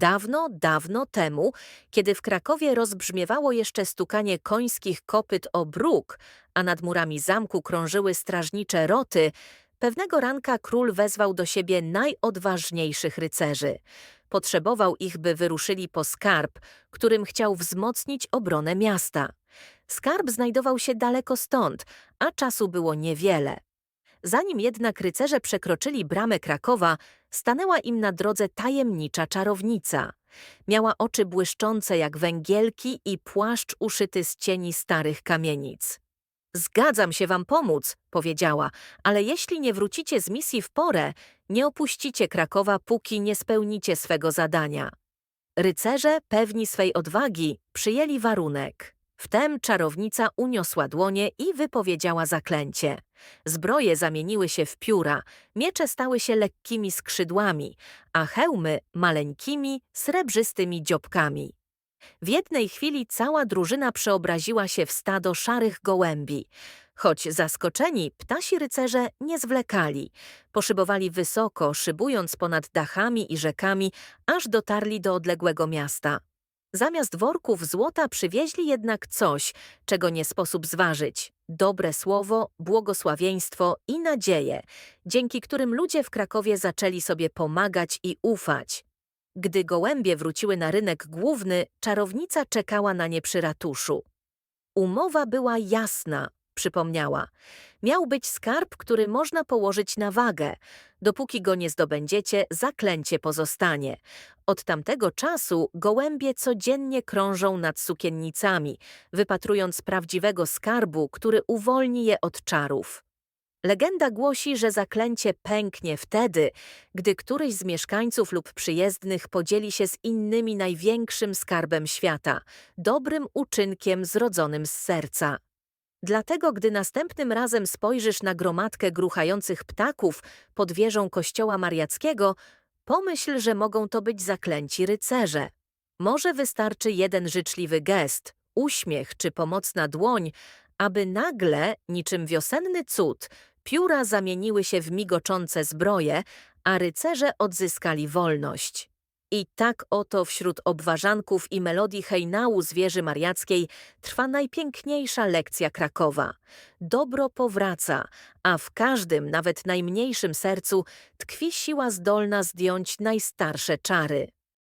Dawno, dawno temu, kiedy w Krakowie rozbrzmiewało jeszcze stukanie końskich kopyt o bruk, a nad murami zamku krążyły strażnicze roty, pewnego ranka król wezwał do siebie najodważniejszych rycerzy. Potrzebował ich, by wyruszyli po skarb, którym chciał wzmocnić obronę miasta. Skarb znajdował się daleko stąd, a czasu było niewiele. Zanim jednak rycerze przekroczyli bramę Krakowa, stanęła im na drodze tajemnicza czarownica. Miała oczy błyszczące jak węgielki i płaszcz uszyty z cieni starych kamienic. Zgadzam się wam pomóc, powiedziała, ale jeśli nie wrócicie z misji w porę, nie opuścicie Krakowa, póki nie spełnicie swego zadania. Rycerze, pewni swej odwagi, przyjęli warunek. Wtem czarownica uniosła dłonie i wypowiedziała zaklęcie. Zbroje zamieniły się w pióra, miecze stały się lekkimi skrzydłami, a hełmy maleńkimi, srebrzystymi dziobkami. W jednej chwili cała drużyna przeobraziła się w stado szarych gołębi. Choć zaskoczeni, ptasi rycerze nie zwlekali. Poszybowali wysoko, szybując ponad dachami i rzekami, aż dotarli do odległego miasta. Zamiast worków złota przywieźli jednak coś, czego nie sposób zważyć. Dobre słowo, błogosławieństwo i nadzieję, dzięki którym ludzie w Krakowie zaczęli sobie pomagać i ufać. Gdy gołębie wróciły na rynek główny, czarownica czekała na nie przy ratuszu. Umowa była jasna, przypomniała. Miał być skarb, który można położyć na wagę. Dopóki go nie zdobędziecie, zaklęcie pozostanie. Od tamtego czasu gołębie codziennie krążą nad sukiennicami, wypatrując prawdziwego skarbu, który uwolni je od czarów. Legenda głosi, że zaklęcie pęknie wtedy, gdy któryś z mieszkańców lub przyjezdnych podzieli się z innymi największym skarbem świata, dobrym uczynkiem zrodzonym z serca. Dlatego, gdy następnym razem spojrzysz na gromadkę gruchających ptaków pod wieżą kościoła mariackiego, pomyśl, że mogą to być zaklęci rycerze. Może wystarczy jeden życzliwy gest, uśmiech czy pomocna dłoń, aby nagle, niczym wiosenny cud, pióra zamieniły się w migoczące zbroje, a rycerze odzyskali wolność. I tak oto wśród obwarzanków i melodii hejnału zwierzy mariackiej trwa najpiękniejsza lekcja Krakowa. Dobro powraca, a w każdym, nawet najmniejszym sercu tkwi siła zdolna zdjąć najstarsze czary.